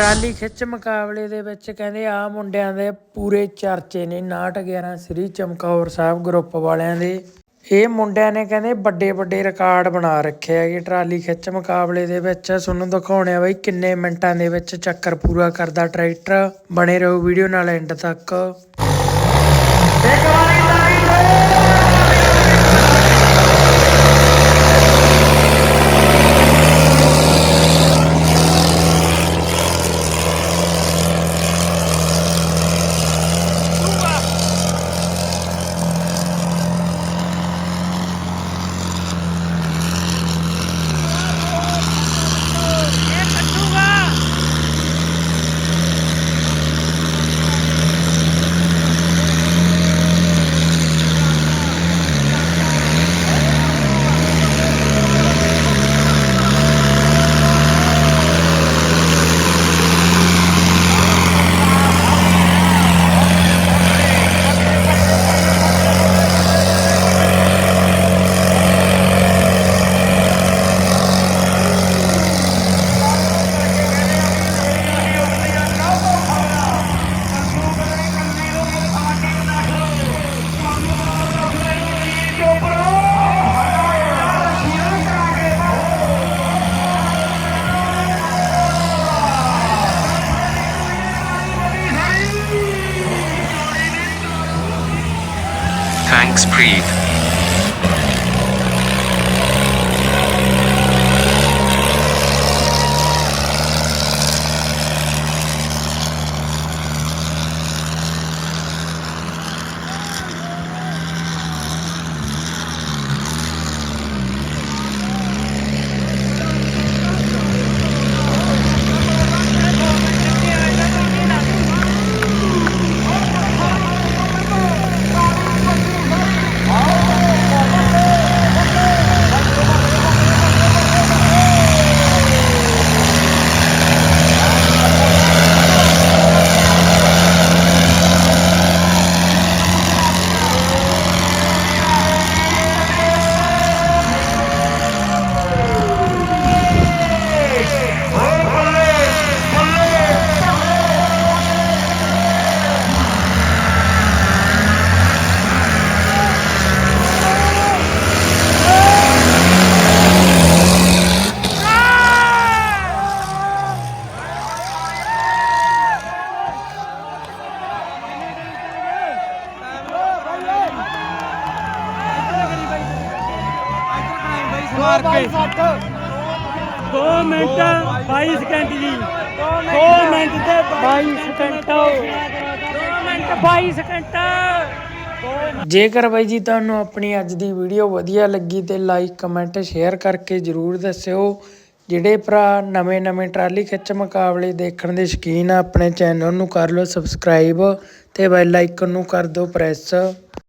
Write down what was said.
Trolley ਖਿੱਚ ਮੁਕਾਬਲੇ ਦੇ ਵਿੱਚ ਕਹਿੰਦੇ ਆ ਮੁੰਡਿਆਂ ਦੇ ਪੂਰੇ ਚਰਚੇ ਨੇ। 911 ਸ੍ਰੀ ਚਮਕੌਰ ਸਾਹਿਬ ਗਰੁੱਪ ਵਾਲਿਆਂ ਦੇ। ਇਹ ਮੁੰਡਿਆਂ ਨੇ ਕਹਿੰਦੇ ਵੱਡੇ ਵੱਡੇ ਰਿਕਾਰਡ ਬਣਾ ਰੱਖੇ ਹੈਗੇ ਟਰਾਲੀ ਖਿੱਚ ਮੁਕਾਬਲੇ ਦੇ ਵਿੱਚ। ਤੁਹਾਨੂੰ ਦਿਖਾਉਣੇ ਆ ਬਈ ਕਿੰਨੇ ਮਿੰਟਾਂ ਦੇ ਵਿੱਚ ਚੱਕਰ ਪੂਰਾ ਕਰਦਾ ਟਰੈਕਟਰ। ਬਣੇ ਰਹੋ ਵੀਡੀਓ ਨਾਲ ਐਂਡ ਤੱਕ। Thanks, Preet. ਮਾਰ ਕੇ। 2 ਮਿੰਟ 22 ਸਕਿੰਟ ਜੀ। 2 ਮਿੰਟ ਤੇ 22 ਸਕਿੰਟ 2 ਮਿੰਟ 22 ਸਕਿੰਟ ਜੇਕਰ ਬਾਈ ਜੀ ਤੁਹਾਨੂੰ ਆਪਣੀ ਅੱਜ ਦੀ ਵੀਡੀਓ ਵਧੀਆ ਲੱਗੀ ਤੇ ਲਾਈਕ ਕਮੈਂਟ ਸ਼ੇਅਰ ਕਰਕੇ ਜਰੂਰ ਦੱਸਿਓ। ਜਿਹੜੇ ਭਰਾ ਨਵੇਂ-ਨਵੇਂ ਟਰਾਲੀ ਖਿੱਚ ਮੁਕਾਬਲੇ ਦੇਖਣ ਦੇ ਸ਼ੌਕੀਨ ਆ ਆਪਣੇ ਚੈਨਲ ਨੂੰ ਕਰ ਲਓ ਸਬਸਕ੍ਰਾਈਬ ਤੇ ਬੈਲ ਆਈਕਨ ਨੂੰ ਕਰ ਦਿਓ ਪ੍ਰੈਸ।